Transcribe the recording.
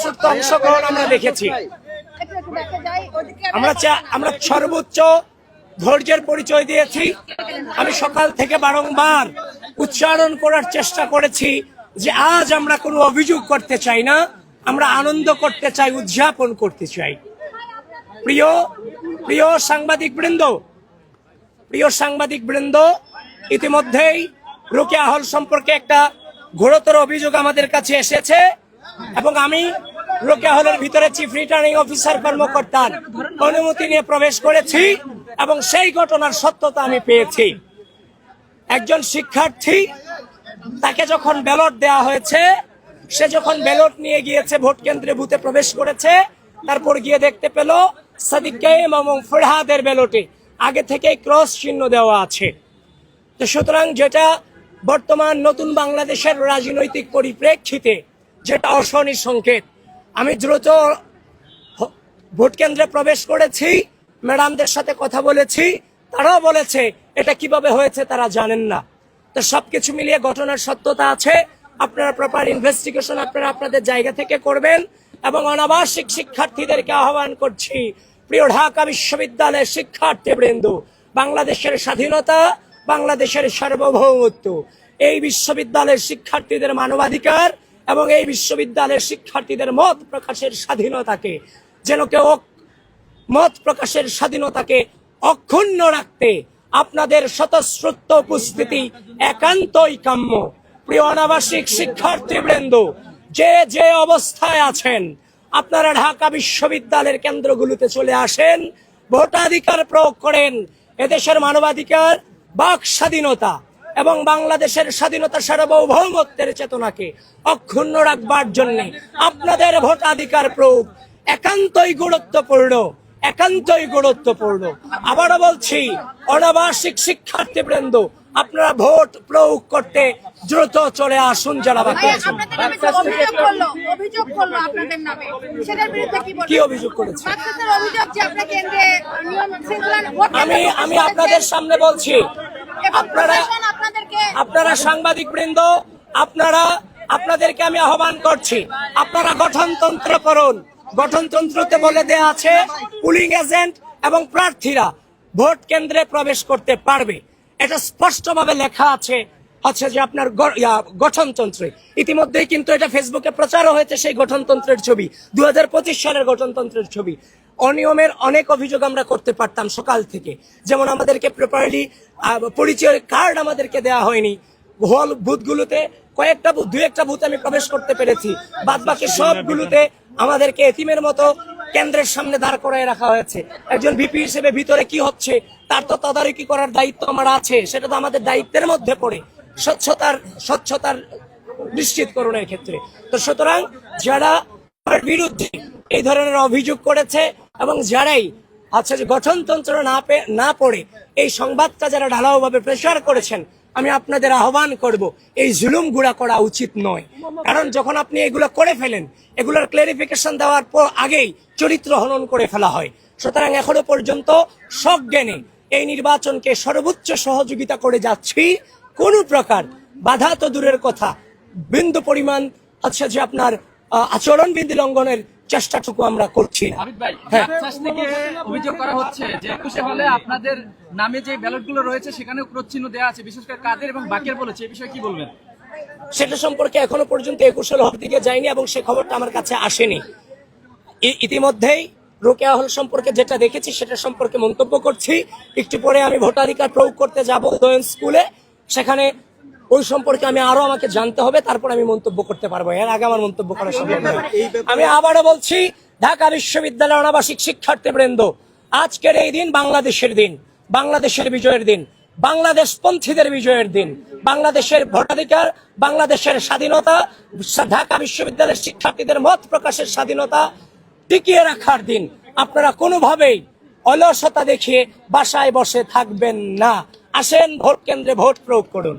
স্বতঃস্ফূর্ত অংশগ্রহণ আমরা দেখেছি। আমরা আমরা সর্বোচ্চ ধৈর্যের পরিচয় দিয়েছি। আমি সকাল থেকে বারংবার উচ্চারণ করার চেষ্টা করেছি যে আজ আমরা কোনো অভিযোগ করতে চাই না, আমরা আনন্দ করতে চাই, উদযাপন করতে চাই। প্রিয় প্রিয় সাংবাদিক বৃন্দ প্রিয় সাংবাদিক বৃন্দ ইতিমধ্যেই রোকে আহল সম্পর্কে একটা ঘোরতর অভিযোগ আমাদের কাছে এসেছে এবং আমি রোকেয়া হলের ভিতরে চিফ রিটার্নিং অফিসার কর্মকর্তার অনুমতি নিয়ে প্রবেশ করেছি এবং সেই ঘটনার সত্যতা আমি পেয়েছি। একজন শিক্ষার্থী, তাকে যখন ব্যালট দেওয়া হয়েছে, সে যখন ব্যালট নিয়ে গিয়েছে ভোট কেন্দ্রে বুথে প্রবেশ করেছে, তারপর গিয়ে দেখতে পেল সাদিক এবং ফরহাদের ব্যালটে। আগে থেকেই ক্রস চিহ্ন দেওয়া আছে। তো সুতরাং যেটা বর্তমান নতুন বাংলাদেশের রাজনৈতিক পরিপ্রেক্ষিতে, যেটা অশনি সংকেত আমি দ্রুত ভোট কেন্দ্রে প্রবেশ করেছি, ম্যাডামদের সাথে কথা বলেছি, তারাও বলেছে, এটা কীভাবে হয়েছে তারা জানেন না। তো সবকিছু মিলিয়ে ঘটনার সত্যতা আছে, আপনারা প্রপার ইনভেস্টিগেশন আপনারা আপনাদের জায়গা থেকে করবেন, এবং অনাবাসিক শিক্ষার্থীদেরকে আহ্বান করছি, প্রিয় ঢাকা বিশ্ববিদ্যালয়ের শিক্ষার্থীবৃন্দ, বাংলাদেশের স্বাধীনতা, বাংলাদেশের সার্বভৌমত্ব, এই বিশ্ববিদ্যালয়ের শিক্ষার্থীদের মানবাধিকার এবং এই বিশ্ববিদ্যালয়ের শিক্ষার্থীদের মত প্রকাশের স্বাধীনতাকে, যেন কেউ মত প্রকাশের স্বাধীনতাকে অক্ষুণ্ণ রাখতে আপনাদের স্বতঃস্ফূর্ত উপস্থিতি একান্তই কাম্য। প্রিয় অনাবাসিক শিক্ষার্থীবৃন্দ, যে যে অবস্থায় আছেন, আপনারা ঢাকা বিশ্ববিদ্যালয়ের কেন্দ্রগুলোতে চলে আসেন, ভোটাধিকার প্রয়োগ করেন, এদেশের মানবাধিকার, বাক স্বাধীনতা এবং বাংলাদেশের স্বাধীনতা সার্বভৌমত্বের চেতনাকে অক্ষুণ্ণ রাখবার জন্য আপনাদের ভোটাধিকার প্রয়োগ একান্তই গুরুত্বপূর্ণ একান্তই গুরুত্বপূর্ণ। আবারও বলছি অনাবাসিক শিক্ষার্থীবৃন্দ আপনারা ভোট প্রয়োগ করতে দ্রুত চলে আসুন যারা বাকি আছেন কি অভিযোগ করেছে? আমি আমি আপনাদের সামনে বলছি আপনারা আপনারা সাংবাদিক বৃন্দ আপনারা, আপনাদেরকে আমি আহ্বান করছি, আপনারা গঠনতন্ত্র করুন। গঠনতন্ত্রতে বলে দেয়া আছে, পুলিং এজেন্ট এবং প্রার্থীরা ভোট কেন্দ্রে প্রবেশ করতে পারবে। এটা স্পষ্টভাবে লেখা আছে হচ্ছে যে আপনার গঠনতন্ত্রে। ইতিমধ্যেই কিন্তু এটা ফেসবুকে প্রচারও হয়েছে সেই গঠনতন্ত্রের ছবি দুই হাজার পঁচিশ সালের গঠনতন্ত্রের ছবি। অনিয়মের অনেক অভিযোগ আমরা করতে পারতাম সকাল থেকে। যেমন আমাদেরকে প্রপারলি পরিচয় কার্ড আমাদেরকে দেওয়া হয়নি। হল বুথগুলোতে কয়েকটা বুথ দু একটা বুথ আমি প্রবেশ করতে পেরেছি। বাদ বাকি সবগুলোতে আমাদেরকে এতিমের মতো কেন্দ্রের সামনে দাঁড় করায় রাখা হয়েছে। একজন ভিপি হিসেবে ভিতরে কি হচ্ছে, তার তো তদারকি করার দায়িত্ব আমার আছে, সেটা তো আমাদের দায়িত্বের মধ্যে পড়ে। স্বচ্ছতার স্বচ্ছতার নিশ্চিতকরণের ক্ষেত্রে। তো সুতরাং যারা বিরুদ্ধে এই ধরনের অভিযোগ করেছে এবং যারাই আচ্ছা যে গঠনতন্ত্র না না পড়ে এই সংবাদটা যারা ঢালাওভাবে প্রেসার করেছেন, আমি আপনাদের আহ্বান করব, এই জুলুম গুড়া করা উচিত নয়। কারণ যখন আপনি এগুলো করে ফেলেন, এগুলোর ক্লারিফিকেশন দেওয়ার পর আগেই চরিত্র হনন করে ফেলা হয়। সুতরাং এখনও পর্যন্ত সজ্ঞানে এই নির্বাচনকে সর্বোচ্চ সহযোগিতা করে যাচ্ছি। কোন প্রকার বাধা তো দূরের কথা। বিন্দু পরিমাণ আচ্ছা যে আপনার আচরণ বিধি লঙ্ঘনের চেষ্টাটুকু আমরা করছি না। হ্যাঁ। অভিযোগ করা হচ্ছে যে একুশে হলে আপনাদের নামে যে রয়েছে সেখানে ক্রোধচিহ্ন দেওয়া আছে। বিশেষ করে কাদের এবং বাকের বলেছে এই বিষয়ে কি বলবেন? সেটা সম্পর্কে এখনও পর্যন্ত একুশের হল দিকে যায়নি এবং সে খবরটা আমার কাছে আসেনি। ইতিমধ্যেই রোকেয়া হল সম্পর্কে যেটা দেখেছি সেটা সম্পর্কে মন্তব্য করছি। একটু পরে আমি ভোটাধিকার প্রয়োগ করতে যাব উদয়ন স্কুলে। সেখানে ওই সম্পর্কে আমি আরও আমাকে জানতে হবে তারপর আমি মন্তব্য করতে পারব। এর আগে আমার মন্তব্য করা সম্ভব নয়। আমি আবারও বলছি ঢাকা বিশ্ববিদ্যালয়ের অনাবাসিক শিক্ষার্থী বৃন্দ আজকের এই দিন বাংলাদেশের দিন বাংলাদেশের বিজয়ের দিন বাংলাদেশ পন্থীদের বিজয়ের দিন বাংলাদেশের ভোটাধিকার বাংলাদেশের স্বাধীনতা ঢাকা বিশ্ববিদ্যালয়ের শিক্ষার্থীদের মত প্রকাশের স্বাধীনতা টিকিয়ে রাখার দিন। আপনারা কোনোভাবেই অলসতা দেখিয়ে বাসায় বসে থাকবেন না। আসেন ভোট কেন্দ্রে ভোট প্রয়োগ করুন।